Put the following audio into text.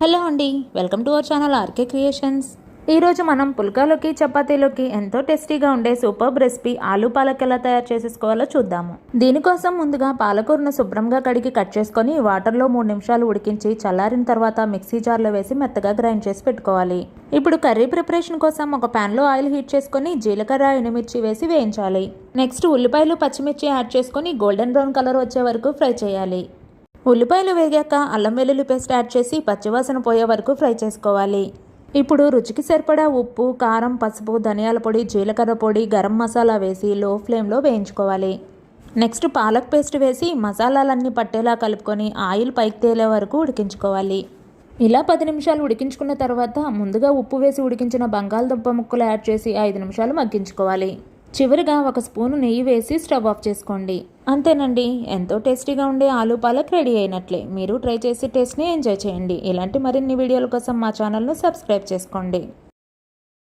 Hello అండి welcome to our channel R K creations. ఈరోజు మనం పుల్కాలోకి చపాతీలోకి ఎంతో టేస్టీగా ఉండే సూపర్ రెసిపీ ఆలు పాలక్ ఎలా తయారు చేసేసుకోవాలో చూద్దాము. దీనికోసం ముందుగా పాలకూరను శుభ్రంగా కడిగి కట్ చేసుకొని వాటర్లో మూడు నిమిషాలు ఉడికించి చల్లారిన తర్వాత మిక్సీ జార్లో వేసి మెత్తగా గ్రైండ్ చేసి పెట్టుకోవాలి. ఇప్పుడు కర్రీ ప్రిపరేషన్ కోసం ఒక ప్యాన్లో ఆయిల్ హీట్ చేసుకొని జీలకర్ర ఎండుమిర్చి వేసి వేయించాలి. నెక్స్ట్ ఉల్లిపాయలు పచ్చిమిర్చి యాడ్ చేసుకొని గోల్డెన్ బ్రౌన్ కలర్ వచ్చే వరకు ఫ్రై చేయాలి. ఉల్లిపాయలు వేగాక అల్లం వెల్లుల్లి పేస్ట్ యాడ్ చేసి పచ్చివాసన పోయే వరకు ఫ్రై చేసుకోవాలి. ఇప్పుడు రుచికి సరిపడా ఉప్పు కారం పసుపు ధనియాల పొడి జీలకర్ర పొడి గరం మసాలా వేసి లో ఫ్లేమ్లో వేయించుకోవాలి. నెక్స్ట్ పాలక్ పేస్ట్ వేసి మసాలాలన్నీ పట్టేలా కలుపుకొని ఆయిల్ పైకి తేలే వరకు ఉడికించుకోవాలి. ఇలా పది నిమిషాలు ఉడికించుకున్న తర్వాత ముందుగా ఉప్పు వేసి ఉడికించిన బంగాళదుంప ముక్కలు యాడ్ చేసి ఐదు నిమిషాలు మగ్గించుకోవాలి. చివరిగా ఒక స్పూను నెయ్యి వేసి స్టవ్ ఆఫ్ చేసుకోండి. అంతేనండి ఎంతో టేస్టీగా ఉండే ఆలూ పాలక్ రెడీ అయినట్లే. మీరు ట్రై చేసి టేస్ట్ని ఎంజాయ్ చేయండి. ఇలాంటి మరిన్ని వీడియోల కోసం మా ఛానల్ను సబ్స్క్రైబ్ చేసుకోండి.